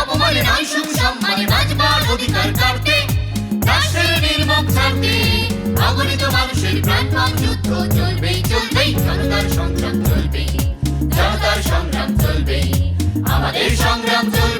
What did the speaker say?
অপমানে নয় সুখ সম্মানে বাঁচবার অধিকার কাটতে রাষ্ট্রের নির্মম স্বার্থে অগণিত মানুষের প্রাণপণ যুদ্ধ চলবেই চলবেই, জনতার সংগ্রাম চলবেই, জনতার সংগ্রাম চলবেই, আমাদের সংগ্রাম চলবে।